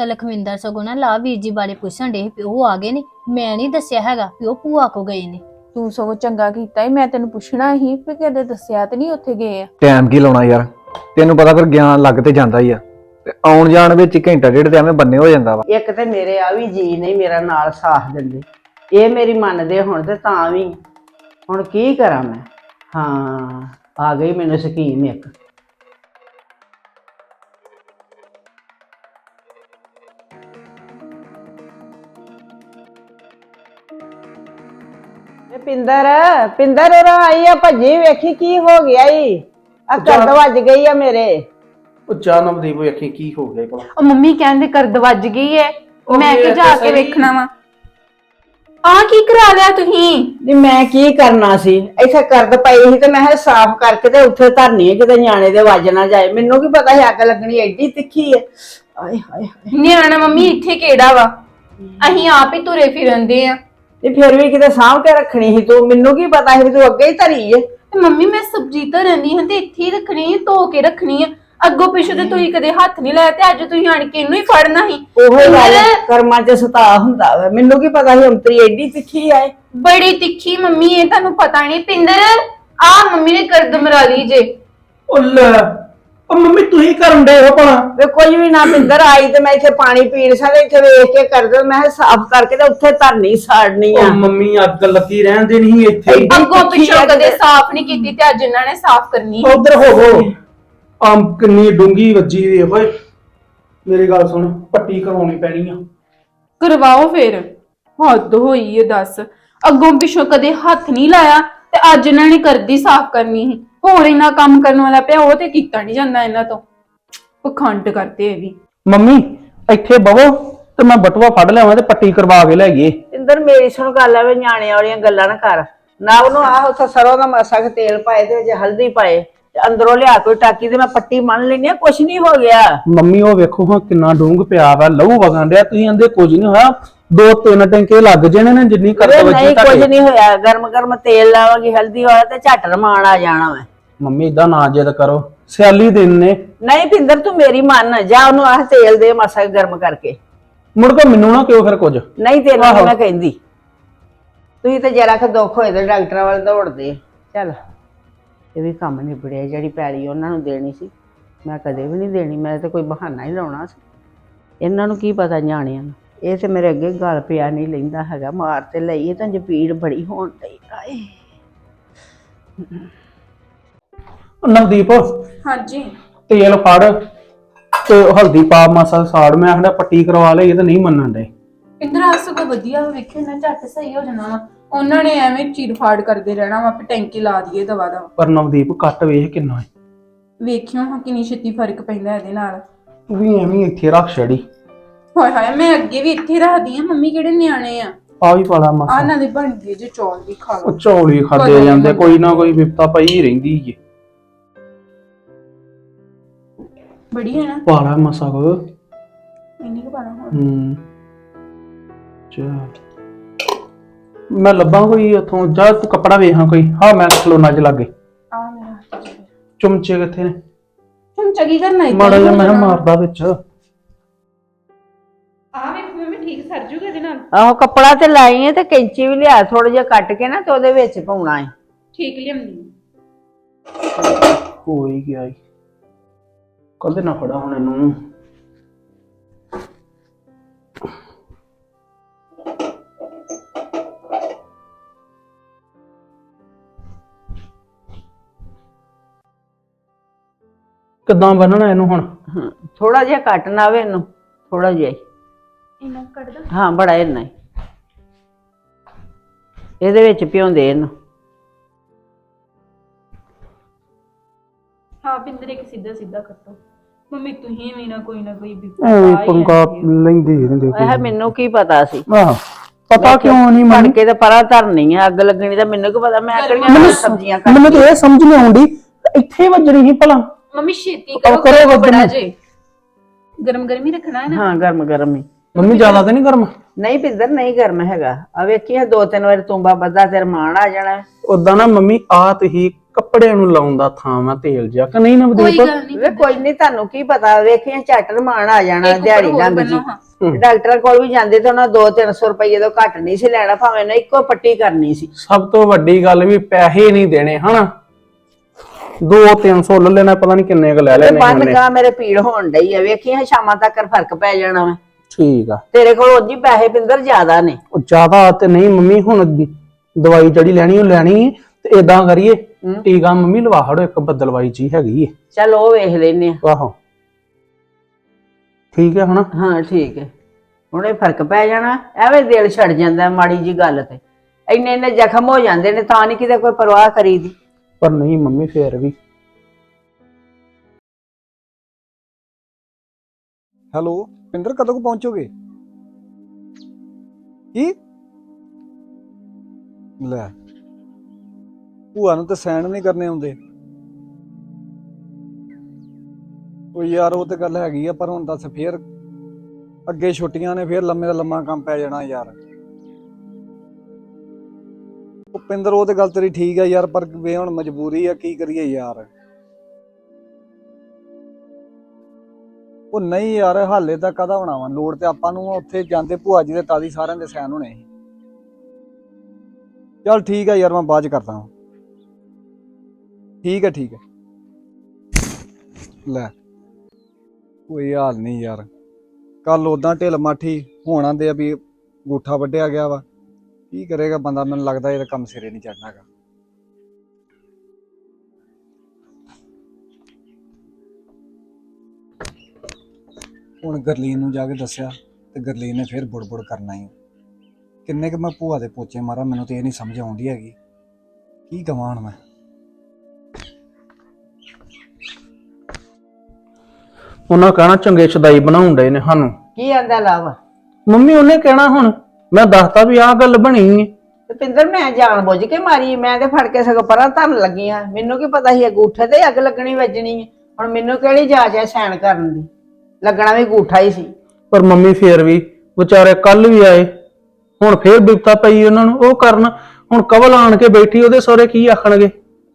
ਤਾਂ ਲਖਵਿੰਦਰ ਸਗੋਂ ਨਾ ਲਾ ਵੀਰ ਜੀ ਬਾਰੇ ਪੁੱਛਣ ਦੇ ਵੀ ਉਹ ਆ ਗਏ ਨੇ। ਮੈਂ ਨਹੀਂ ਦੱਸਿਆ ਹੈਗਾ ਵੀ ਉਹ ਭੂਆ ਕੋ ਗਏ ਨੇ। ਤੂੰ ਸਗੋਂ ਚੰਗਾ ਕੀਤਾ ਈ ਮੈਂ ਤੈਨੂੰ ਪੁੱਛਣਾ ਸੀ ਵੀ ਕਦੇ ਦੱਸਿਆ ਤੇ ਨਹੀਂ ਉੱਥੇ ਗਏ ਆ। ਟਾਈਮ ਕੀ ਲਾਉਣਾ ਯਾਰ? ਤੈਨੂੰ ਪਤਾ ਫਿਰ ਗਿਆਨ ਲੱਗ ਤੇ ਜਾਂਦਾ ਹੀ ਆ। ਤੇ ਆਉਣ ਜਾਣ ਵਿੱਚ ਹੀ ਘੰਟਾ ਡੇਢ ਤੇ ਐਵੇਂ ਬੰਨੇ ਹੋ ਜਾਂਦਾ ਵਾ। ਇੱਕ ਤੇ ਮੇਰੇ ਆ ਵੀ ਜੀ ਨਹੀਂ ਮੇਰਾ ਨਾਲ ਸਾਥ ਦਿੰਦੇ। ਇਹ ਮੇਰੀ ਮੰਨਦੇ ਹੁਣ ਤੇ ਤਾਂ ਵੀ। ਹੁਣ ਕੀ ਕਰਾਂ ਮੈਂ? ਹਾਂ ਆ ਗਈ ਮੈਨੂੰ ਸਕੀਮ ਇੱਕ। ਪਿੰਦਰ ਪਿੰਦਰ ਉਹ ਆਈ ਆ ਭੱਜੀ ਵੇਖੀ ਕੀ ਹੋ ਗਿਆ ਈ? ਆ ਕੱਦ ਵੱਜ ਗਈ ਆ ਮੇਰੇ। ਉਹ ਚਾਹ ਨਵਦੀਪ ਵੇਖੀ ਕੀ ਹੋ ਗਿਆ ਭਲਾ। ਉਹ ਮੰਮੀ ਕਹਿੰਦੇ ਕਰਦ ਵੱਜ ਗਈ ਐ ਉਹ ਮੈਂ ਕਿ ਵੇਖ ਜਾ ਕੇ ਸਹੀ। ਵੇਖਣਾ ਵਾ। ਆ ਕੀ ਕਰਾ ਲਿਆ ਤੁਸੀਂ? ਨਹੀਂ ਮੈਂ ਕੀ ਕਰਨਾ ਸੀ? ਇੱਥੇ ਕਰਦ ਪਈ ਸੀ ਤੇ ਮੈਂ ਕਿਹਾ ਸਾਫ਼ ਕਰਕੇ ਤੇ ਉੱਥੇ ਧਰਨੀ ਹੈ ਕਿਤੇ ਨਿਆਣੇ ਦੇ ਵੱਜ ਨਾ ਜਾਏ। ਮੈਨੂੰ ਕੀ ਪਤਾ ਸੀ ਅੱਗ ਲੱਗਣੀ ਐਡੀ ਤਿੱਖੀ ਹੈ ਆਏ ਹਾਏ ਹਾਏ। ਨਿਆਣਾ ਮੰਮੀ ਇੱਥੇ ਕਿਹੜਾ ਵਾ? ਅਸੀਂ ਆਪ ਹੀ ਤੁਰੇ ਫਿਰੰਦੇ ਆ। ਤੇ ਫਿਰ ਵੀ ਕਿਤੇ ਸਾਂਭ ਕੇ ਰੱਖਣੀ ਸੀ ਤੂੰ। ਮੈਨੂੰ ਕੀ ਪਤਾ ਸੀ ਵੀ ਤੂੰ ਅੱਗੇ ਹੀ ਧਰੀ ਹੈ ਤੇ ਮੰਮੀ ਮੈਂ ਸਬਜ਼ੀ ਧਰਨੀ ਹਾਂ ਤੇ ਇੱਥੇ ਹੀ ਰੱਖਣੀ ਹੈ ਧੋ ਕੇ ਰੱਖਣੀ ਹੈ ਅੱਗੋਂ ਪਿੱਛੋਂ ਤੇ ਤੁਸੀਂ ਕਦੇ ਹੱਥ ਨਹੀਂ ਲਾਇਆ ਤੇ ਅੱਜ ਤੁਸੀਂ ਆਣ ਕੇ ਇਹਨੂੰ ਹੀ ਫੜਨਾ ਸੀ। ਉਹੋ ਗੱਲ ਕਰਮਾਂ 'ਚ ਸਤਾ ਹੁੰਦਾ ਵਾ। ਮੈਨੂੰ ਕੀ ਪਤਾ ਸੀ ਅੰਤਰੀ ਐਡੀ ਤਿੱਖੀ ਹੈ ਬੜੀ ਤਿੱਖੀ ਮੰਮੀ ਇਹ ਤੁਹਾਨੂੰ ਪਤਾ ਨਹੀਂ। ਪਿੰਦਰ ਆ ਮੰਮੀ ਨੇ ਕਰਦ ਮਰਾ ਲਈ ਜੇ। ਉਹ ਲੈ ਉਹ ਮੰਮੀ ਤੁਸੀਂ ਕਰਨ ਦੇ ਹੋ ਭਲਾ। ਵੇ ਕੁਝ ਵੀ ਨਾ ਪਿੰਦਰ ਆਈ ਤੇ ਮੈਂ ਇੱਥੇ ਪਾਣੀ ਪੀਣ ਸਾਰੇ ਇੱਥੇ ਵੇਖ ਕੇ ਕਰ ਦੋ ਮੈਂ ਸਾਫ਼ ਕਰਕੇ ਤੇ ਉੱਥੇ ਧਰਨੀ ਸਾੜਨੀ ਆ। ਉਹ ਮੰਮੀ ਅੱਗ ਲੱਗੀ ਰਹਿਣ ਦੇਣੀ ਸੀ ਇੱਥੇ। ਹੀ। ਅੱਗੋਂ ਪਿੱਛੋਂ ਕਦੇ। ਸਾਫ਼ ਨਹੀਂ ਕੀਤੀ ਤੇ ਅੱਜ ਇਹਨਾਂ ਨੇ ਸਾਫ਼ ਕਰਨੀ ਹੈ। ਉਧਰ ਹੋਵੋ ਆਮ ਕਿੰਨੀ ਡੂੰਗੀ ਵੱਜੀ ਦੀ ਓਏ। ਮੇਰੀ ਗੱਲ ਸੁਣ ਪੱਟੀ ਕਰਵਾਉਣੀ ਪੈਣੀ ਆ। ਕਰਵਾਓ ਫਿਰ। ਹੱਦ ਹੋਈ ਹੈ ਦੱਸ। ਅੱਗੋਂ ਪਿੱਛੋਂ ਕਦੇ ਹੱਥ ਨਹੀਂ ਲਾਇਆ ਤੇ ਅੱਜ ਇਹਨਾਂ ਨੇ ਕਰਦੀ ਸਾਫ਼ ਕਰਨੀ ਸੀ। ਹੋਰ ਇਹਨਾਂ ਕੰਮ ਕਰਨ ਵਾਲਾ ਪਿਆ ਉਹ ਤੇ ਕੀਤਾ ਨਹੀਂ ਜਾਂਦਾ ਇਹਨਾਂ ਤੋਂ। ਪਖੰਡ ਕਰਦੇ ਇਹ ਵੀ। ਮੰਮੀ ਇੱਥੇ ਬਵੋ ਤੇ ਮੈਂ ਬਟੂਆ ਫੜ ਲਿਆਵਾਂ ਤੇ ਪੱਟੀ ਕਰਵਾ ਕੇ ਲੈ ਗਏ ਇੰਦਰ ਮੇਰੀ ਸੁਣ ਗੱਲ ਆਵੇ ਨਿਆਣੇ ਵਾਲੀਆਂ ਗੱਲਾਂ ਨਾ ਕਰ। ਨਾ ਉਹਨੂੰ ਆਹ ਉੱਥੇ ਸਰੋਂ ਦਾ ਮਾਸਾ ਕੁ ਤੇਲ ਪਾਏ ਤੇ ਵਿੱਚ ਹਲਦੀ ਪਾਏ ਤੇ ਅੰਦਰੋਂ ਲਿਆ ਕੋਈ ਟਾਕੀ ਤੇ ਮੈਂ ਪੱਟੀ ਮੰਨ ਲੈਣੀ ਆ ਕੁਛ ਨਹੀਂ ਹੋ ਗਿਆ। ਮੰਮੀ ਉਹ ਵੇਖੋ ਹਾਂ ਕਿੰਨਾ ਡੂੰਗ ਪਿਆ ਵਾ ਲਹੂ ਵਗਣ ਡਿਆ ਤੁਸੀਂ ਆਂਦੇ ਕੁਝ ਨਹੀਂ ਹੋਇਆ। ਦੋ ਤਿੰਨ ਟੈਂਕੇ ਲੱਗ ਜਾਣੇ ਨੇ ਜਿੰਨੀ ਕਰ ਵੇ ਵੱਜੀ ਨਹੀਂ ਕੁਝ ਤੁਹਾਡੇ। ਨਹੀਂ ਹੋਇਆ ਗਰਮ ਗਰਮ ਤੇਲ ਲਾਵਾਂਗੀ ਹਲਦੀ ਵਾਲਾ ਤੇ ਝੱਟ ਰਮਾਨ ਆ ਜਾਣਾ ਮੈਂ। ਮੰਮੀ ਇਦਾਂ ਨਾ ਜਿੱਦ ਕਰੋ। ਸਿਆਲੀ ਦਿਨ ਨੇ। ਨਹੀਂ ਪਿੰਦਰ ਤੂੰ ਮੇਰੀ ਮੰਨ ਜਾ ਉਹਨੂੰ ਆਹ ਤੇਲ ਦੇ ਮਾਸਾ ਗਰਮ ਕਰਕੇ। ਮੁੜ ਕੇ ਮੈਨੂੰ ਨਾ ਕਿਉਂ ਫਿਰ ਕੁਝ? ਨਹੀਂ ਤੈਨੂੰ ਨੀ। ਮੈਂ ਕਹਿੰਦੀ। ਤੁਸੀਂ ਤੇ ਜਰਾ ਕਿ ਦੁੱਖ ਹੋਏ ਤੇ ਡਾਕਟਰਾਂ ਵੱਲ ਦੌੜਦੇ। ਚੱਲ ਇਹ ਵੀ ਕੰਮ ਨਿਬੜਿਆ ਜਿਹੜੀ ਪੈਲੀ ਉਹਨਾਂ ਨੂੰ ਦੇਣੀ ਸੀ। ਮੈਂ ਕਦੇ ਵੀ ਨਹੀਂ ਦੇਣੀ ਮੈਂ ਤੇ ਕੋਈ ਬਹਾਨਾ ਹੀ ਲਾਉਣਾ ਸੀ। ਇਹਨਾਂ ਨੂੰ ਕੀ ਪਤਾ ਨਿਆਣਿਆਂ ਨੂੰ। ਇਹ ਤੇ ਮੇਰੇ ਅੱਗੇ ਗੱਲ ਪਿਆ ਨਹੀਂ ਲੈਂਦਾ ਹੈਗਾ ਮਾਰ ਤੇ ਲਈ ਤਾਂ ਜਪੀੜ ਬੜੀ ਹੋਣ ਡਈ ਆਏ। ਨਵਦੀਪ ਹਾਂਜੀ। ਤੇਲ ਫੜ ਤੇ ਹਲਦੀ ਪਾ ਮਾਸਾ ਸਾੜ। ਮੈਂ ਆਖਦਾ ਪੱਟੀ ਕਰਵਾ ਲਈ ਇਹ ਤਾਂ ਨਹੀਂ ਮੰਨਣ ਦੇ। ਇੰਦਰ ਆ ਸਗੋਂ ਵਧੀਆ ਵੇਖਿਓ ਨਾ ਝੱਟ ਸਹੀ ਹੋ ਜਾਣਾ ਵਾ। ਉਹਨਾਂ ਨੇ ਐਵੇਂ ਚੀਰ ਫਾੜ ਕਰਦੇ ਰਹਿਣਾ ਵਾ ਆਪੇ ਟੈਂਕੀ ਲਾ ਦਈਏ ਦਵਾ ਦਵਾ। ਪਰ ਨਵਦੀਪ ਕੱਟ ਵੇਖ ਕਿੰਨਾ ਹੈ। ਵੇਖਿਓ ਹਾਂ ਕਿੰਨੀ ਛੇਤੀ ਫ਼ਰਕ ਪੈਂਦਾ ਇਹਦੇ ਨਾਲ। ਤੂੰ ਵੀ ਐਵੇਂ ਹੀ ਇੱਥੇ ਰੱਖ ਛੜੀ। ਹਾਏ ਹਾਏ ਮੈਂ ਅੱਗੇ ਵੀ ਇੱਥੇ ਰੱਖਦੀ ਆ ਮੰਮੀ ਕਿਹੜੇ ਨਿਆਣੇ ਆ। ਆ ਵੀ ਪਾਲਾ ਮਾਸਾ। ਇਹਨਾਂ ਦੇ ਬਣ ਗਏ ਜੇ ਚੌਲ ਵੀ ਖਾ ਲਓ। ਚੌਲੀ ਪਤਾ ਖਾਦੇ ਜਾਂਦੇ। ਕੋਈ ਨਾ ਕੋਈ ਵਿਪਤਾ ਪਈ ਹੀ ਰਹਿੰਦੀ ਏ ਬੜੀ ਹੈ ਨਾ। ਪਾਲਾ ਮਾਸਾ ਕੋ ਇੰਨੀ ਕੁ ਪਾਣਾ ਹੋਰ। ਹੂੰ। ਚਾ ਮੈਂ ਲੱਭਾਂ ਕੋਈ ਉਥੋਂ। ਜਾ ਤੂੰ ਕੱਪੜਾ ਵੇਖਾਂ ਕੋਈ। ਹਾਂ ਮੈਂ ਖਲੋਨਾ ਚ ਲੱਗੇ। ਆ ਮੇਰਾ। ਚੁੰਮਚੇ ਕਿੱਥੇ ਨੇ? ਚਮਚਾ ਕੀ ਕਰਨਾ ਏਦਾਂ ਮਾੜਾ ਹੀ ਜਿਹਾ ਹੋ ਮੈਂ ਕਿਹਾ ਜਾਣਾ। ਮਾਰਦਾ ਵਿੱਚ। ਆ ਵੇਖ ਮੰਮੀ ਠੀਕ ਸਰ ਜੂਗਾ ਇਹਦੇ ਨਾਲ। ਆਹੋ ਕੱਪੜਾ ਤੇ ਲਾਈ ਹੈ ਤੇ ਕੈਂਚੀ ਵੀ ਲਿਆ ਥੋੜਾ ਜਿਹਾ ਕੱਟ ਕੇ ਨਾ ਤੇ ਉਹਦੇ ਵਿੱਚ ਪਾਉਣਾ ਹੈ ਠੀਕ ਲਿਆਉਂਦੀ ਹੀ। ਗਿਆ ਈ। ਕਦੇ ਨਾ ਫੜਾ ਹੁਣ ਇਹਨੂੰ। ਕਿੱਦਾਂ ਬੰਨਣਾ ਇਹਨੂੰ ਹੁਣ? ਥੋੜਾ ਜਿਹਾ ਕੱਟ ਨਾ ਆਵੇ ਇਹਨੂੰ ਥੋੜਾ ਜਿਹਾ ਹੀ। ਇਹਨਾਂ ਕੱਢ ਦੋ ਹਾਂ ਬੜਾ ਇੰਨਾ ਹੀ। ਇਹਦੇ ਵਿੱਚ ਭਿਉਂਦੇ ਇਹਨੂੰ। ਹਾਂ ਬਿੰਦਰ ਇੱਕ ਸਿੱਧਾ ਸਿੱਧਾ ਕੱਟੋ। ਮੰਮੀ ਤੁਸੀਂ ਵੀ ਨਾ ਕੋਈ ਨਾ ਕੋਈ ਵੀ ਐਵੇਂ ਪੰਗਾ ਲੈਂਦੀ ਰਹਿੰਦੇ ਇਹ ਮੈਨੂੰ ਕੀ ਪਤਾ ਸੀ? ਆਹ ਪਤਾ ਕਿਉਂ ਨਹੀਂ ਫੜ ਮੈਨੂੰ? ਕੇ ਤੇ ਪਰਾਂ ਧਰਨੀ ਆ ਅੱਗ ਲੱਗਣੀ ਤਾਂ ਮੈਨੂੰ ਕੀ ਪਤਾ ਮੈਂ ਕਿਹੜੀਆਂ ਸਬਜ਼ੀਆਂ ਕੱਟ ਮੈਨੂੰ ਤਾਂ ਇਹ ਸਮਝ ਨਹੀਂ ਆਉਂਦੀ ਇੱਥੇ ਵੱਜਣੀ ਸੀ ਭਲਾ। ਮੰਮੀ ਛੇਤੀ ਉਹ ਕਰੋ ਕਰੋ ਕਰੋ ਵੱਧ ਬੜਾ ਨੂੰ। ਜੇ। ਗਰਮ ਗਰਮ ਹੀ ਰੱਖਣਾ ਹੈ ਨਾ? ਹਾਂ ਗਰਮ ਗਰਮ ਹੀ। ਮੰਮੀ ਜ਼ਿਆਦਾ ਤਾਂ ਨਹੀਂ ਗਰਮ? ਨਹੀਂ ਪਿੰਦਰ ਨਹੀਂ ਗਰਮ ਹੈਗਾ। ਆ ਵੇਖੀ ਆ ਦੋ ਤਿੰਨ ਵਾਰ ਤੁੰਬਾ ਬੱਦਾ ਤੇ ਰਮਾਨ ਆ ਜਾਣਾ। ਉਦਾਂ ਨਾ ਮੰਮੀ ਆ ਤੁਸੀਂ ਕੱਪੜਿਆਂ ਨੂੰ ਲਾਉਣ ਦਾ ਥਾਂ ਵਾ ਤੇਲ ਜਿਹਾ ਕਿ ਨਹੀਂ ਕੋਈ ਨਵਦੀਪ ਗੱਲ ਨਹੀਂ ਵੇ ਕੋਈ ਨਹੀਂ। ਤੁਹਾਨੂੰ ਕੀ ਪਤਾ ਵੇਖੀਆਂ ਝੱਟ ਰਮਾਨ ਆ ਜਾਣਾ ਇੱਕ ਦਿਹਾੜੀ ਹੋਰ ਲੰਘ ਜੀ। ਬੰਨੋ ਹਾਂ। ਡਾਕਟਰ ਕੋਲ ਵੀ ਜਾਂਦੇ ਤੇ ਉਹਨਾਂ 2-300 ਰੁਪਏ ਤੋਂ ਘੱਟ ਨਹੀਂ ਸੀ ਲੈਣਾ ਭਾਵੇਂ ਉਹਨੇ ਇੱਕੋ ਪੱਟੀ ਕਰਨੀ ਸੀ। ਸਭ ਤੋਂ ਵੱਡੀ ਗੱਲ ਵੀ ਪੈਸੇ ਨਹੀਂ ਦੇਣੇ ਹਨਾ? 2-300 ਲੈ ਲੈਣਾ ਪਤਾ ਨਹੀਂ ਕਿੰਨੇ ਕੁ ਲੈ ਤੇ ਲੈਣੇ ਬੰਨ ਉਹਨੇ ਗਾ ਮੇਰੇ ਪੀੜ ਹੋਣ ਡਈ ਆ ਵੇਖੀਆਂ ਸ਼ਾਮਾਂ ਤੱਕ ਫ਼ਰਕ ਪੈ ਜਾਣਾ ਵਾ। ਠੀਕ ਆ। ਤੇਰੇ ਕੋਲ ਹੀ ਪੈਸੇ ਪਿੰਦਰ ਜ਼ਿਆਦਾ ਨੇ। ਉਹ ਜ਼ਿਆਦਾ ਤੇ ਨਹੀਂ ਮੰਮੀ ਹੁਣ ਦਵਾਈ ਜਿਹੜੀ ਲੈਣੀ ਉਹ ਲੈਣੀ ਹੈ ਤੇ ਇਦਾਂ ਕਰੀਏ ਟੀਕਾ ਮੰਮੀ ਲਵਾ ਹੜੋ ਇੱਕ ਬਦਲਵਾਈ ਜੀ ਹੈਗੀ ਏ। ਚੱਲ ਉਹ ਵੇਖ ਲੈਨੇ ਆ। ਆਹੋ। ਠੀਕ ਹੈ ਹਨਾ? ਹਾਂ ਠੀਕ ਹੈ। ਹੁਣੇ ਫ਼ਰਕ ਪੈ ਜਾਣਾ ਐਵੇਂ ਦਿਲ ਛੱਡ ਜਾਂਦਾ ਮਾੜੀ ਜੀ ਗੱਲ ਤੇ। ਇੰਨੇ ਇੰਨੇ ਜ਼ਖਮ ਹੋ ਜਾਂਦੇ ਨੇ ਤਾਂ ਨਹੀਂ ਕਿਤੇ ਕੋਈ ਪਰਵਾਹ ਕਰੀਦੀ। ਪਰ ਨਹੀਂ ਮੰਮੀ ਫੇਰ ਵੀ। ਹੈਲੋ ਪਿੰਦਰ ਕਦੋਂ ਕੁ ਪਹੁੰਚੋਗੇ? ਕੀ? ਲੈ। ਭੂਆ ਨੂੰ ਤਾਂ ਸੈਣ ਨਹੀਂ ਕਰਨੇ ਆਉਂਦੇ। ਉਹ ਯਾਰ ਉਹ ਤੇ ਗੱਲ ਹੈਗੀ ਆ ਪਰ ਹੁਣ ਦੱਸ ਫੇਰ ਅੱਗੇ ਛੁੱਟੀਆਂ ਨੇ ਫੇਰ ਲੰਮੇ ਦਾ ਲੰਮਾ ਕੰਮ ਪੈ ਜਾਣਾ ਯਾਰ। ਉਹ ਉਹ ਤੇ ਗੱਲ ਤੇਰੀ ਠੀਕ ਆ ਯਾਰ ਪਰ ਵੇ ਹੁਣ ਮਜਬੂਰੀ ਆ ਕੀ ਕਰੀਏ ਯਾਰ। ਉਹ ਨਹੀਂ ਯਾਰ ਹਾਲੇ ਤਾਂ ਕਦਾ ਹੋਣਾ ਵਾ? ਲੋੜ ਤੇ ਆਪਾਂ ਨੂੰ ਆ, ਉੱਥੇ ਜਾਂਦੇ ਭੂਆ ਜੀ ਦੇ ਤਾਦੀ ਸਾਰਿਆਂ ਦੇ ਸੈਨ ਹੋਣੇ। ਸੀ ਚੱਲ ਠੀਕ ਆ ਯਾਰ ਮੈਂ ਬਾਅਦ ਚ ਕਰਦਾ ਹਾਂ ਠੀਕ ਹੈ ਠੀਕ ਹੈ। ਲੈ। ਕੋਈ ਹਾਲ ਨਹੀਂ ਯਾਰ। ਕੱਲ ਉਦਾਂ ਢਿੱਲ ਮਾਠੀ ਹੋਣਾ ਦੇ ਆ ਵੀ ਗੂਠਾ ਵੱਢਿਆ ਗਿਆ ਵਾ। ਕੀ ਕਰੇਗਾ ਬੰਦਾ? ਮੈਨੂੰ ਲੱਗਦਾ ਇਹਦਾ ਕੰਮ ਸਿਰੇ ਨਹੀਂ ਚੜਨਾਗਾ ਹੁਣ ਗਰਲੀਨ ਨੂੰ ਜਾ ਕੇ ਦੱਸਿਆ ਤੇ ਗਰਲੀਨ ਨੇ ਫਿਰ ਬੁੜਬੁੜ ਕਰਨਾ ਹੀ ਕਿੰਨੇ ਕਿ ਮੈਂ ਭੂਆ ਦੇ ਪੋਚੇ ਮਾਰਾਂ, ਮੈਨੂੰ ਤੇ ਇਹ ਨਹੀਂ ਸਮਝ ਆਉਂਦੀ ਹੈਗੀ। ਕੀ ਕਵਾਂ ਮੈਂ? ਉਹਨਾਂ ਕਹਿਣਾ ਚੰਗੇ ਛਦਾਈ ਬਣਾਉਣ ਡਏ ਨੇ ਸਾਨੂੰ। ਕੀ ਆਂਦਾ ਲਾਵਾ? ਮੰਮੀ ਉਹਨੇ ਕਹਿਣਾ ਹੁਣ ਮੈਂ ਦੱਸਤਾ ਵੀ ਆਹ ਗੱਲ ਬਣੀ ਤੇ ਪਿੰਦਰ ਮੈਂ ਜਾਣ ਬੁੱਝ ਕੇ ਮਾਰੀ ਮੈਂ ਤੇ ਫੜ ਕੇ ਸਗੋਂ ਪਰਾਂ ਧਰਨ ਲੱਗੀ ਆ। ਮੈਨੂੰ ਕੀ ਪਤਾ ਸੀ ਅੰਗੂਠੇ ਤੇ ਅੱਗ ਲੱਗਣੀ ਵੱਜਣੀ ਹੈ ਹੁਣ ਮੈਨੂੰ ਕਿਹੜੀ ਜਾਚ ਹੈ ਸੈਨ ਕਰਨ ਦੀ? ਲੱਗਣਾ ਵੀ ਅੰਗੂਠਾ ਹੀ ਸੀ। ਪਰ ਮੰਮੀ ਫੇਰ ਵੀ ਵਿਚਾਰੇ ਕੱਲ ਵੀ ਆਏ। ਹੁਣ ਫੇਰ ਬਿਪਤਾ ਪਈ ਉਹਨਾਂ ਨੂੰ ਉਹ ਕਰਨ। ਹੁਣ ਕਵਲ ਆਣ ਕੇ ਬੈਠੀ ਉਹਦੇ ਸਹੁਰੇ ਕੀ ਆਖਣਗੇ?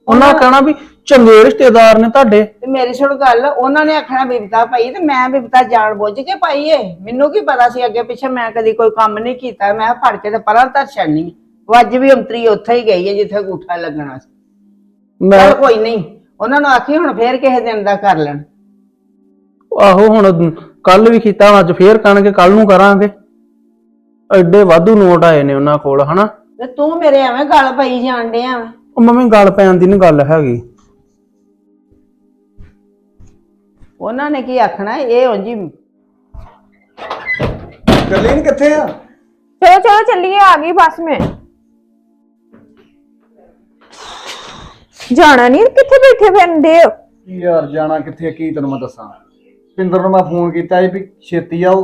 ਉਹਨਾਂ ਕਹਿਣਾ ਵੀ ਚੰਗੇ ਰਿਸ਼ਤੇਦਾਰ ਨੇ ਤੁਹਾਡੇ। ਤੇ ਮੇਰੀ ਸੁਣ ਗੱਲ ਉਹਨਾਂ ਨੇ ਆਖਣਾ ਬਿਪਤਾ ਪਾਈ ਤੇ ਮੈਂ ਬਿਪਤਾ ਜਾਣ ਬੁੱਝ ਕੇ ਪਾਈ ਏ। ਮੈਨੂੰ ਕੀ ਪਤਾ ਸੀ ਅੱਗੇ ਪਿੱਛੇ ਮੈਂ ਕਦੀ ਕੋਈ ਕੰਮ ਨਹੀਂ ਕੀਤਾ। ਮੈਂ ਕਿਹਾ ਫੜ ਕੇ ਤੇ ਪਰਾਂ ਧਰ ਛੱਡਣੀ ਵੱਜ ਵੀ ਅੰਤਰੀ ਉੱਥੇ ਹੀ ਗਈ ਹੈ ਜਿੱਥੇ ਅੰਗੂਠਾ ਲੱਗਣਾ ਸੀ। ਮੈਂ ਚੱਲ ਕੋਈ ਨਹੀਂ ਉਹਨਾਂ ਨੂੰ ਆਖੀ ਹੁਣ ਫੇਰ ਕਿਸੇ ਦਿਨ ਦਾ ਕਰ ਲੈਣ। ਆਹੋ ਹੁਣ ਕੱਲ ਵੀ ਕੀਤਾ ਅੱਜ ਫੇਰ ਕਣਗੇ ਕੱਲ ਨੂੰ ਕਰਾਂਗੇ। ਐਡੇ ਵਾਧੂ ਨੋਟ ਆਏ ਨੇ ਉਹਨਾਂ ਕੋਲ ਹਨਾ? ਤੇ ਤੂੰ ਮੇਰੇ ਐਵੇਂ ਗੱਲ ਪਈ ਜਾਣ ਡਿਆ ਵਾ। ਉਹ ਮੰਮੀ ਗੱਲ ਪੈਣ ਦੀ ਨਹੀਂ ਗੱਲ ਹੈਗੀ। ਉਹਨਾਂ ਨੇ ਕੀ ਆਖਣਾ ਇਹ ਉਂਝ ਹੀ ਗਲੀਨ ਕਿੱਥੇ ਆ? ਚਲੋ ਚਲੋ ਚੱਲੀਏ ਆ ਗਈ ਬੱਸ ਮੈਂ। ਜਾਣਾ ਨਹੀਂ ਕਿੱਥੇ ਬੈਠੇ ਫਿਰਦੇ ਯਾਰ ਜਾਣਾ ਕਿੱਥੇ ਕੀ ਤੈਨੂੰ ਮੈਂ ਦੱਸਾਂ? ਪਿੰਦਰ ਨੂੰ ਮੈਂ ਫੋਨ ਕੀਤਾ ਸੀ ਵੀ ਛੇਤੀ ਆਓ।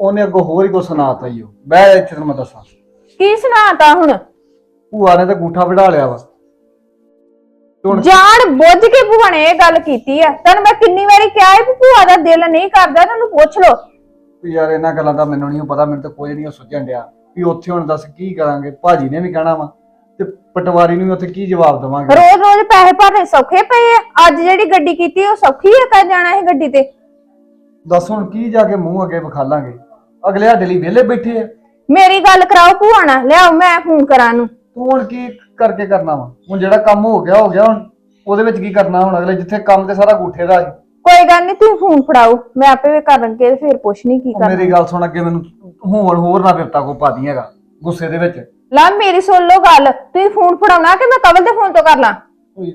ਉਹਨੇ ਅੱਗੋਂ ਹੋਰ ਹੀ ਕੁਛ ਸੁਣਾਤਾ ਈ ਉਹ ਇੱਥੇ ਤੈਨੂੰ ਮੈਂ ਦੱਸਾਂ। ਕੀ ਸੁਣਾਤਾ ਹੁਣ? ਭੂਆ ਨੇ ਤਾਂ ਗੂਠਾ ਵਢਾ ਲਿਆ ਵਾ। ਹੁਣ ਜਾਣ ਬੁੱਝ ਕੇ ਭੂਆ ਨੇ ਇਹ ਗੱਲ ਕੀਤੀ ਆ। ਤੈਨੂੰ ਮੈਂ ਕਿੰਨੀ ਵਾਰੀ ਕਿਹਾ ਹੈ ਵੀ ਭੂਆ ਦਾ ਦਿਲ ਨਹੀਂ ਕਰਦਾ ਤੈਨੂੰ ਪੁੱਛ ਲੋ ਵੀ ਯਾਰ ਇਹਨਾਂ ਗੱਲਾਂ ਦਾ ਮੈਨੂੰ ਨਹੀਂ ਪਤਾ ਮੈਨੂੰ ਤਾਂ ਕੋਈ ਨਹੀਂ ਸੁਝਣ ਡਿਆ। ਵੀ ਉੱਥੇ ਹੁਣ ਦੱਸ ਕੀ ਕਰਾਂਗੇ? ਭਾਜੀ ਨੇ ਵੀ ਕਹਿਣਾ ਵਾ। ਤੇ ਪਟਵਾਰੀ ਨੂੰ ਵੀ ਉੱਥੇ ਕੀ ਜਵਾਬ ਦੇਵਾਂਗੇ? ਰੋਜ਼ ਰੋਜ਼ ਪੈਸੇ ਭਰਨੇ ਸੌਖੇ ਪਏ ਆ। ਅੱਜ ਜਿਹੜੀ ਗੱਡੀ ਕੀਤੀ ਉਹ ਸੌਖੀ ਹੈ ਕਰ ਜਾਣਾ ਇਹ ਗੱਡੀ ਤੇ? ਦੱਸ ਹੁਣ ਕੀ ਜਾ ਕੇ ਮੂੰਹ ਅੱਗੇ ਵਿਖਾ ਲਾਂਗੇ? ਅਗਲੇ ਸਾਡੇ ਲਈ ਵਿਹਲੇ ਬੈਠੇ ਆ। ਮੇਰੀ ਗੱਲ ਕਰਾਓ ਭੂਆ ਨਾਲ। ਲਿਆਓ ਮੈਂ ਫੋਨ ਕਰਾਂ ਨੂੰ। ਤੂੰ ਹੁਣ ਕੀ ਕਰਕੇ ਕਰਨਾ ਵਾ। ਹੁਣ ਜਿਹੜਾ ਕੰਮ ਹੋ ਗਿਆ ਹੋ ਗਿਆ ਹੁਣ। ਉਹਦੇ ਵਿੱਚ ਕੀ ਕਰਨਾ ਹੁਣ ਅਗਲੇ? ਜਿੱਥੇ ਕੰਮ ਤੇ ਸਾਰਾ ਗੂਠੇ ਦਾ ਸੀ। ਕੋਈ ਗੱਲ ਨਹੀਂ ਤੁਸੀਂ ਫੋਨ ਫੜਾਓ। ਮੈਂ ਆਪੇ ਵੀ ਕਰਾਂਗੇ ਤੇ ਫਿਰ ਪੁੱਛ ਨਹੀਂ ਕੀ ਉਹ ਕਰਨਾ। ਮੇਰੀ ਗੱਲ ਸੁਣ ਅੱਗੇ ਮੈਨੂੰ ਹੋਰ ਹੋਰ ਨਾ ਬਿਪਤਾ ਕੋ ਪਾ ਦੀ ਹੈਗਾ ਗੁੱਸੇ ਦੇ ਵਿੱਚ। ਲਾ ਮੇਰੀ ਸੁਣ ਲਓ ਗੱਲ। ਤੁਸੀਂ ਫੋਨ ਫੜਾਉਣਾ ਕਿ ਮੈਂ ਕਵਲ ਦੇ ਫੋਨ ਤੋਂ ਕਰ ਲਾਂ ਓਏ,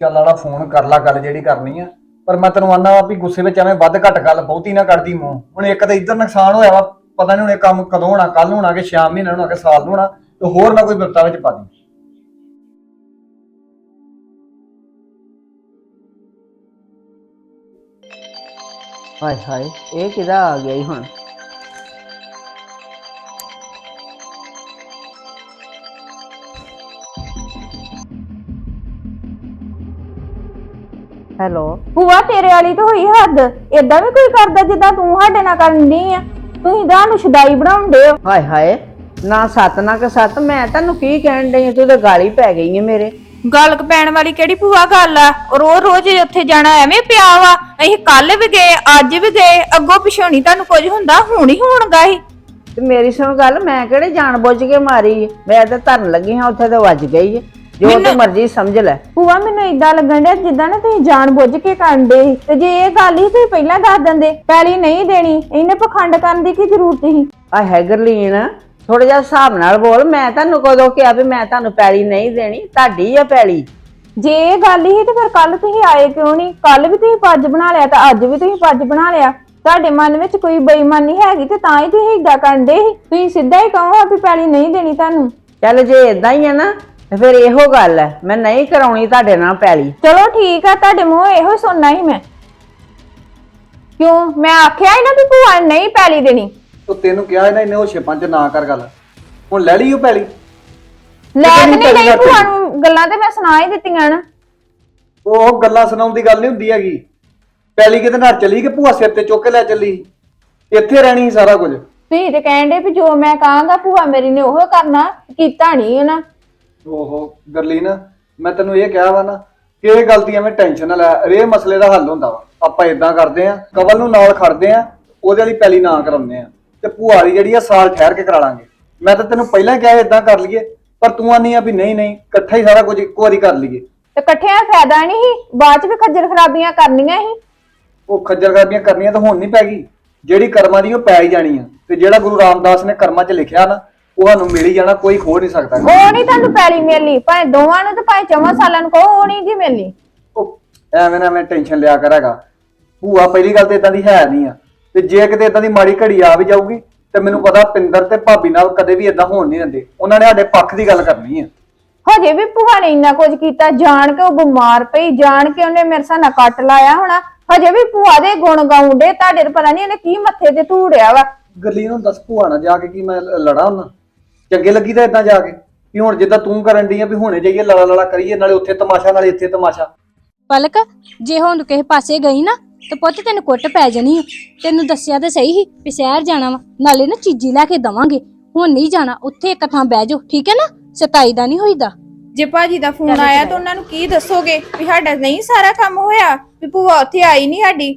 ਚੱਲ ਆਲਾ ਫੋਨ ਕਰ ਲਾ ਗੱਲ ਜਿਹੜੀ ਕਰਨੀ ਆ। ਪਰ ਮੈਂ ਤੈਨੂੰ ਆਨਾ ਵਾ ਵੀ ਗੁੱਸੇ ਵਿੱਚ ਐਵੇਂ ਵੱਧ ਘੱਟ ਗੱਲ ਬਹੁਤੀ ਨਾ ਕਰਦੀ ਮੂੰਹ। ਹੁਣ ਇੱਕ ਤਾਂ ਇੱਧਰ ਨੁਕਸਾਨ ਹੋਇਆ ਵਾ ਪਤਾ ਨਹੀਂ ਹੁਣ ਇਹ ਕੰਮ ਕਦੋਂ ਹੋਣਾ ਕੱਲ ਹੋਣਾ ਕਿ 6 ਮਹੀਨੇ ਨੂੰ ਹੋਣਾ ਕਿ ਸਾਲ ਨੂੰ ਹੋਣਾ ਤੇ ਹੋਰ ਨਾ ਕੋਈ ਬਿਪਤਾ ਵਿੱਚ ਪਾ ਦੀ ਹਾਏ ਹਾਏ ਇਹ ਕਿਦਾ ਆ ਗਿਆ ਈ ਹੁਣ? ਹੈਲੋ? ਭੂਆ ਤੇਰੇ ਵਾਲੀ ਤਾਂ ਹੋਈ ਹੱਦ। ਏਦਾਂ ਵੀ ਕੋਈ ਕਰਦਾ ਜਿੱਦਾਂ ਤੂੰ ਸਾਡੇ ਨਾਲ ਕਰਨੀ ਆ? ਤੁਸੀਂ ਤਾਂ ਨੂੰ ਸ਼ਦਾਈ ਬਣਾਉਂਦੇ ਹੋ। ਹਾਏ ਹਾਏ ਨਾ ਸੱਤ ਨਾ ਕਿ ਸੱਤ ਮੈਂ ਤੈਨੂੰ ਕੀ ਕਹਿਣ ਡਈ ਆਂ? ਤੂੰ ਤਾਂ ਗਾਲੀ ਪੈ ਗਈ ਹੈ ਮੇਰੇ। ਗੱਲ ਕ ਪੈਣ ਵਾਲੀ ਕਿਹੜੀ ਭੂਆ ਗੱਲ ਆ? ਰੋਜ਼ ਰੋਜ਼ ਉੱਥੇ ਜਾਣਾ ਐਵੇਂ ਪਿਆ ਵਾ। ਅਸੀਂ ਕੱਲ ਵੀ ਗਏ ਅੱਜ ਵੀ ਗਏ ਅੱਗੋਂ ਪਿਛੋਂ ਨਹੀਂ ਤੁਹਾਨੂੰ ਕੁਝ ਹੁੰਦਾ ਹੁਣ ਹੀ ਹੋਣਗਾ ਹੀ ਤੇ ਮੇਰੀ ਸੁਣ ਗੱਲ ਮੈਂ ਕਿਹੜੇ ਜਾਣ ਬੁੱਝ ਕੇ ਮਾਰੀ। ਮੈਂ ਤਾਂ ਧਰਨ ਲੱਗੀ ਹਾਂ ਉੱਥੇ ਤਾਂ ਵੱਜ ਗਈ ਏ। ਜੋ ਤੂੰ ਮਰਜ਼ੀ ਸਮਝ ਲੈ। ਭੂਆ ਮੈਨੂੰ ਇਦਾਂ ਲੱਗਣ ਡਿਆ ਜਿੱਦਾਂ ਨਾ ਤੁਸੀਂ ਜਾਣ ਬੁੱਝ ਕੇ ਕਰਦੇ ਸੀ। ਤੇ ਜੇ ਇਹ ਗੱਲ ਹੀ ਤੁਸੀਂ ਪਹਿਲਾਂ ਦੱਸ ਦਿੰਦੇ ਪੈਲੀ ਨਹੀਂ ਦੇਣੀ ਇਹਨੇ ਪਖੰਡ ਕਰਨ ਦੀ ਕੀ ਜ਼ਰੂਰਤ ਸੀ? ਆ ਹੈ ਗਰਲੀਨ ਥੋੜਾ ਜਿਹਾ ਹਿਸਾਬ ਨਾਲ ਬੋਲ ਮੈਂ ਤੁਹਾਨੂੰ ਕਦੋਂ ਕਿਹਾ ਵੀ ਮੈਂ ਤੁਹਾਨੂੰ ਪੈਲੀ ਨਹੀਂ ਦੇਣੀ ਤੁਹਾਡੀ ਆ ਪੈਲੀ। ਜੇ ਇਹ ਗੱਲ ਹੀ ਤੇ ਫਿਰ ਕੱਲ ਤੁਸੀਂ ਆਏ ਕਿਉਂ ਨਹੀਂ? ਕੱਲ ਵੀ ਤੁਸੀਂ ਪੱਜ ਬਣਾ ਲਿਆ ਤਾਂ ਅੱਜ ਵੀ ਤੁਸੀਂ ਪੱਜ ਬਣਾ ਲਿਆ। ਤੁਹਾਡੇ ਮਨ ਵਿੱਚ ਕੋਈ ਬੇਈਮਾਨੀ ਹੈਗੀ ਤੇ ਤਾਂ ਹੀ ਤੁਸੀਂ ਇਦਾਂ ਕਰਦੇ ਸੀ। ਤੁਸੀਂ ਸਿੱਧਾ ਹੀ ਕਹੋ ਵੀ ਪੈਲੀ ਨਹੀਂ ਦੇਣੀ ਤੁਹਾਨੂੰ। ਚੱਲ ਜੇ ਇਦਾਂ ਹੀ ਆ ਨਾ ਤੇ ਫਿਰ ਇਹੋ ਗੱਲ ਹੈ ਮੈਂ ਨਹੀਂ ਕਰਾਉਣੀ ਤੁਹਾਡੇ ਨਾਲ ਪੈਲੀ। ਚਲੋ ਠੀਕ ਆ ਤੁਹਾਡੇ ਮੂੰਹ ਇਹੋ ਸੁਣਨਾ ਹੀ ਮੈਂ। ਕਿਉਂ? ਮੈਂ ਆਖਿਆ ਹੀ ਨਾ ਵੀ ਭੂਆ ਨੇ ਨਹੀਂ ਪੈਲੀ ਦੇਣੀ। ਤੋ ਤੈਨੂੰ ਕਿਹਾ ਇਹਨਾਂ ਇਹਨੇ ਉਹ ਛਿਪਾਂ 'ਚ ਨਾ ਕਰ ਗੱਲ। ਹੁਣ ਲੈ ਲਈ ਉਹ ਪੈਲੀ ਲੈ ਤੇ ਨਹੀਂ ਨੀ ਨਹੀਂ ਭੂਆ ਨੂੰ ਗੱਲਾਂ ਤੇ ਮੈਂ ਸੁਣਾ ਹੀ ਦਿੱਤੀਆਂ ਨਾ ਉਹ ਗੱਲਾਂ ਸੁਣਾਉਣ ਦੀ ਗੱਲ ਨਹੀਂ ਹੁੰਦੀ ਹੈਗੀ। ਪੈਲੀ ਕਿਤੇ ਨਾਲ ਚਲੀ ਕਿ ਭੂਆ ਸਿਰ ਤੇ ਚੁੱਕ ਕੇ ਲੈ ਚੱਲੀ। ਇੱਥੇ ਰਹਿਣੀ ਸੀ ਸਾਰਾ ਕੁਝ। ਤੁਸੀਂ ਤੇ ਕਹਿੰਦੇ ਵੀ ਜੋ ਮੈਂ ਕਹਾਂਗਾ ਭੂਆ ਮੇਰੀ ਨੇ ਉਹ ਕਰਨਾ ਕੀਤਾ ਨਹੀਂ ਨਾ ਓਹੋ ਗਰਲੀਨ ਮੈਂ ਤੈਨੂੰ ਇਹ ਕਿਹਾ ਵਾ ਨਾ ਕਿ ਇਹ ਗਲਤੀ ਐਵੇਂ ਟੈਨਸ਼ਨ ਨਾ ਲੈ। ਰੇ ਮਸਲੇ ਦਾ ਹੱਲ ਹੁੰਦਾ ਵਾ। ਆਪਾਂ ਇਦਾਂ ਕਰਦੇ ਆ ਕਵਲ ਨੂੰ ਨਾਲ ਖੜਦੇ ਆ ਉਹਦੇ ਵਾਲੀ ਪੈਲੀ ਨਾ ਕਰਾਉਂਦੇ ਆ ਤੇ ਭੂਆ ਵਾਲੀ ਜਿਹੜੀ ਆ ਸਾਲ ਠਹਿਰ ਕੇ ਕਰਾ ਲਾਂਗੇ। ਮੈਂ ਤਾਂ ਤੈਨੂੰ ਪਹਿਲਾਂ ਕਿਹਾ ਇਦਾਂ ਕਰ ਲਈਏ ਪਰ ਤੂੰ ਆਨੀ ਆ ਵੀ ਨਹੀਂ ਨਹੀਂ ਇਕੱਠਾ ਹੀ ਸਾਰਾ ਕੁਝ ਇੱਕੋ ਵਾਰੀ ਕਰ ਲਈਏ। ਤੇ ਇਕੱਠਿਆਂ ਫਾਇਦਾ ਨਹੀਂ ਸੀ? ਬਾਅਦ ਚ ਵੀ ਖੱਜਲ ਖਰਾਬੀਆਂ ਕਰਨੀਆਂ ਸੀ? ਉਹ ਖੱਜਲ ਖਰਾਬੀਆਂ ਕਰਨੀਆਂ ਤਾਂ ਹੁਣ ਨਹੀਂ ਪੈ ਗਈ। ਜਿਹੜੀ ਕਰਮਾਂ ਦੀ ਉਹ ਪੈ ਹੀ ਜਾਣੀ ਆ। ਤੇ ਜਿਹੜਾ ਗੁਰੂ ਰਾਮਦਾਸ ਨੇ ਕਰਮਾਂ 'ਚ ਲਿਖਿਆ ਨਾ ਉਹ ਸਾਨੂੰ ਮਿਲ ਹੀ ਜਾਣਾ ਕੋਈ ਖੋ ਨਹੀਂ ਸਕਦਾ। ਉਹ ਨਹੀਂ ਤੁਹਾਨੂੰ ਪੈਲੀ ਮਿਲਣੀ। ਭਾਵੇਂ ਦੋਵਾਂ ਨੂੰ ਤੇ ਭਾਵੇਂ ਚੌਵਾਂ ਸਾਲਾਂ ਨੂੰ ਕਹੋ ਉਹ ਨਹੀਂ ਜੀ ਮਿਲਣੀ। ਉਹ ਐਵੇਂ ਨਾ ਐਵੇਂ ਟੈਨਸ਼ਨ ਲਿਆ ਕਰਾਂਗਾ ਭੂਆ ਪਹਿਲੀ ਗੱਲ ਤੇ ਇਦਾਂ ਦੀ ਹੈ ਨਹੀਂ ਆ। ਤੇ ਜੇ ਕਿਤੇ ਇਦਾਂ ਦੀ ਮਾੜੀ ਘੜੀ ਆ ਵੀ ਜਾਊਗੀ ਤੇ ਮੈਨੂੰ ਪਤਾ ਪਿੰਦਰ ਤੇ ਭਾਬੀ ਨਾਲ ਕਦੇ ਵੀ ਇਦਾਂ ਹੋਣ ਨਹੀਂ ਦਿੰਦੇ। ਉਹਨਾਂ ਨੇ ਸਾਡੇ ਪੱਖ ਦੀ ਗੱਲ ਕਰਨੀ ਆ। ਹਜੇ ਵੀ ਭੂਆ ਨੇ ਇੰਨਾ ਕੁਝ ਕੀਤਾ ਜਾਣ ਕੇ ਉਹ ਬਿਮਾਰ ਪਈ ਜਾਣ ਕੇ ਉਹਨੇ ਮੇਰੇ ਸਾਹ ਨਾਲ ਕੱਟ ਲਾਇਆ ਹੋਣਾ। ਹਜੇ ਵੀ ਭੂਆ ਦੇ ਗੁਣ ਗਾਉਂਦੇ ਤੁਹਾਡੇ ਨੂੰ ਪਤਾ ਨਹੀਂ ਇਹਨੇ ਕੀ ਮੱਥੇ ਤੇ ਧੂੜਿਆ ਵਾ। ਗਰਲੀ ਨੂੰ ਦੱਸ ਭੂਆ ਨਾਲ ਜਾ ਕੇ ਕੀ ਮੈਂ ਲ- ਲੜਾਂ ਉਹਨਾਂ? ਚੰਗੇ ਲੱਗੀ ਤਾਂ ਇਦਾਂ ਜਾ ਕੇ ਵੀ ਹੁਣ ਜਿੱਦਾਂ ਤੂੰ ਕਰਨ ਡਈ ਆ ਵੀ ਹੁਣੇ ਜਾਈਏ ਲੜਾ ਲੜਾ ਕਰੀਏ ਨਾਲੇ ਉੱਥੇ ਤਮਾਸ਼ਾ ਨਾਲੇ ਇੱਥੇ ਤਮਾਸ਼ਾ। ਪਲਕ ਜੇ ਹੁਣ ਕਿਸੇ ਪਾਸੇ ਗਈ ਨਾ ਤੇ ਪੁੱਤ ਤੈਨੂੰ ਕੁੱਟ ਪੈ ਜਾਣੀ ਆ। ਤੈਨੂੰ ਦੱਸਿਆ ਤਾਂ ਸਹੀ ਸੀ ਵੀ ਸ਼ਹਿਰ ਜਾਣਾ ਵਾ ਨਾਲੇ ਨਾ ਚੀਜ਼ੀ ਲੈ ਕੇ ਦਵਾਂਗੇ। ਹੁਣ ਨਹੀਂ ਜਾਣਾ ਉੱਥੇ ਇੱਕ ਥਾਂ ਬਹਿ ਜਾਓ ਠੀਕ ਹੈ ਨਾ? ਸਤਾਈ ਦਾ ਨਹੀਂ ਹੋਈਦਾ। ਜੇ ਭਾਜੀ ਦਾ ਫੋਨ ਆਇਆ ਤਾਂ ਉਹਨਾਂ ਨੂੰ ਕੀ ਦੱਸੋਗੇ ਵੀ ਸਾਡਾ ਨਹੀਂ ਸਾਰਾ ਕੰਮ ਹੋਇਆ ਵੀ ਭੂਆ ਉੱਥੇ ਆਈ ਨਹੀਂ ਸਾਡੀ?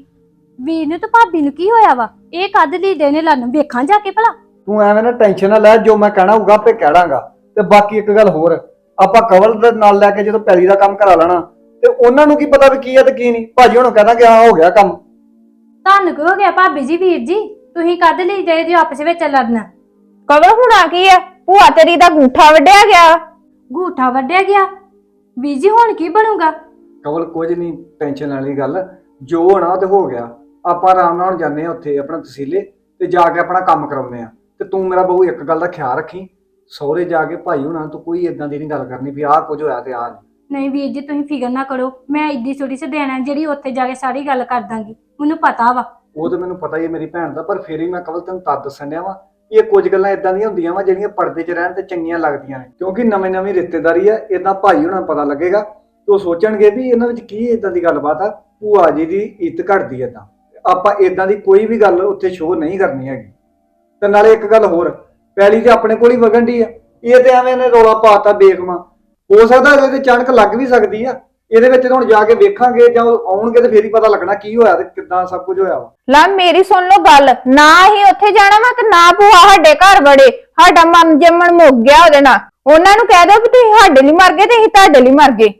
ਵੀਰ ਨੂੰ ਤੇ ਭਾਬੀ ਨੂੰ ਕੀ ਹੋਇਆ ਵਾ? ਇਹ ਕਦ ਲਈ ਦੇ ਨੇ ਲੰਨ ਵੇਖਾਂ ਜਾ ਕੇ ਭਲਾ। ਤੂੰ ਐਵੇਂ ਨਾ ਟੈਨਸ਼ਨ ਨਾ ਲੈ ਜੋ ਮੈਂ ਕਹਿਣਾ ਹੋਊਗਾ ਆਪੇ ਕਹਿ ਦਾਂਗਾ। ਤੇ ਬਾਕੀ ਇੱਕ ਗੱਲ ਹੋਰ ਆਪਾਂ ਕਵਲ ਦੇ ਨਾਲ ਲੈ ਕੇ ਜਦੋਂ ਪੈਲੀ ਦਾ ਕੰਮ ਕਰਾ ਲੈਣਾ ਤੇ ਉਹਨਾਂ ਨੂੰ ਕੀ ਪਤਾ ਵੀ ਕੀ ਆ ਤੇ ਕੀ ਨਹੀਂ? ਭਾਜੀ ਹੁਣ ਕਹਿੰਦਾ ਕਿ ਹਾਂ ਹੋ ਗਿਆ ਕੰਮ। ਤੁਹਾਨੂੰ ਕੀ ਹੋ ਗਿਆ ਭਾਬੀ ਜੀ ਵੀਰ ਜੀ? ਤੁਸੀਂ ਕਦ ਲਈ ਜੇ ਜੇ ਆਪਸ ਵਿੱਚ ਲੜਨਾ। ਕਵਲ ਹੁਣਾ ਕੀ ਆ? ਭੂਆ ਤੇਰੀ ਦਾ ਗੂਠਾ ਵੱਢਿਆ ਗਿਆ। ਗੂਠਾ ਵੱਢਿਆ ਗਿਆ? ਵੀਰ ਜੀ ਹੁਣ ਕੀ ਬਣੂਗਾ? ਕਵਲ ਕੁਝ ਨਹੀਂ ਟੈਨਸ਼ਨ ਵਾਲੀ ਗੱਲ। ਜੋ ਹੋਣਾ ਉਹ ਤੇ ਹੋ ਗਿਆ। ਆਪਾਂ ਆਰਾਮ ਨਾਲ ਜਾਂਦੇ ਆ ਉੱਥੇ ਆਪਣਾ ਤਹਿਸੀਲੇ ਤੇ ਜਾ ਕੇ ਆਪਣਾ ਕੰਮ ਕਰਾਉਂਦੇ ਆ ਤੇ ਤੂੰ ਮੇਰਾ ਬਹੂ ਇੱਕ ਗੱਲ ਦਾ ਖਿਆਲ ਰੱਖੀ। ਸਹੁਰੇ ਜਾ ਕੇ ਭਾਈ ਹੁਣਾਂ ਤੋਂ ਕੋਈ ਇਦਾਂ ਦੀ ਨਹੀਂ ਗੱਲ ਕਰਨੀ ਵੀ ਆਹ ਕੁਝ ਹੋਇਆ ਤੇ ਆਹ ਨਹੀਂ। ਨਹੀਂ ਵੀਰ ਜੀ, ਤੁਸੀਂ ਫਿਕਰ ਨਾ ਕਰੋ, ਮੈਂ ਇੱਦੀ ਛੋਟੀ ਸੇ ਦੇਣਾ ਜਿਹੜੀ ਉੱਥੇ ਜਾ ਕੇ ਸਾਰੀ ਗੱਲ ਕਰ ਦਾਂਗੀ, ਮੈਨੂੰ ਪਤਾ ਵਾ। ਉਹ ਤਾਂ ਮੈਨੂੰ ਪਤਾ ਹੀ ਹੈ ਮੇਰੀ ਭੈਣ ਦਾ, ਪਰ ਫਿਰ ਵੀ ਮੈਂ ਕਵਲ ਤੈਨੂੰ ਤਦ ਦੱਸਣ ਡਿਆ ਵਾਂ ਇਹ ਕੁਝ ਗੱਲਾਂ ਇਦਾਂ ਦੀਆਂ ਹੁੰਦੀਆਂ ਵਾ ਜਿਹੜੀਆਂ ਪਰਦੇ 'ਚ ਰਹਿਣ ਤੇ ਚੰਗੀਆਂ ਲੱਗਦੀਆਂ ਨੇ। ਕਿਉਂਕਿ ਨਵੇਂ ਨਵੀਂ ਰਿਸ਼ਤੇਦਾਰੀ ਆ ਇਦਾਂ ਭਾਈ ਹੁਣਾਂ ਪਤਾ ਲੱਗੇਗਾ ਤੇ ਉਹ ਸੋਚਣਗੇ ਵੀ ਇਹਨਾਂ ਵਿੱਚ ਕੀ ਇਦਾਂ ਦੀ ਗੱਲਬਾਤ ਆ, ਭੂਆ ਜੀ ਦੀ ਇੱਤ ਘਟਦੀ ਇਦਾਂ ਆਪਾਂ ਇਦਾਂ ਦੀ ਕੋਈ ਵੀ ਗੱਲ ਉੱਥੇ ਸ਼ੋਅ ਨਹੀਂ ਕਰਨੀ ਹੈਗੀ। ਤੇ ਨਾਲੇ ਇੱਕ ਗੱਲ ਹੋਰ, ਪੈਲੀ ਤੇ ਆਪਣੇ ਕੋਲ ਹੀ ਵਗਣ ਦੀ ਆ। ਇਹ ਤੇ ਐਵੇਂ ਨੇ ਰੋਲਾ ਪਾਤਾ ਬੇਖਮਾ। ਹੋ ਸਕਦਾ ਇਹਦੇ ਤੇ ਚਣਕ ਲੱਗ ਵੀ ਸਕਦੀ ਆ। ਇਹਦੇ ਵਿੱਚ ਹੁਣ ਜਾ ਕੇ ਵੇਖਾਂਗੇ ਜਾਂ ਉਹ ਆਉਣਗੇ ਤੇ ਫੇਰ ਹੀ ਪਤਾ ਲੱਗਣਾ ਕੀ ਹੋਇਆ ਤੇ ਕਿੱਦਾਂ ਸਭ ਕੁਝ ਹੋਇਆ ਵਾ। ਲਾ ਮੇਰੀ ਸੁਣ ਲਓ ਗੱਲ, ਨਾ ਹੀ ਉੱਥੇ ਜਾਣਾ ਵਾ ਤੇ ਨਾ ਭੂਆ ਸਾਡੇ ਘਰ ਵੜੇ। ਸਾਡਾ ਮਨ ਜੰਮਣ ਮੁੱਕ ਗਿਆ ਉਹਦੇ ਨਾਲ। ਉਹਨਾਂ ਨੂੰ ਕਹਿ ਦਿਓ ਵੀ ਤੁਸੀਂ ਸਾਡੇ ਲਈ ਮਰ ਗਏ ਤੇ ਅਸੀਂ ਤੁਹਾਡੇ ਲਈ ਮਰ ਗਏ।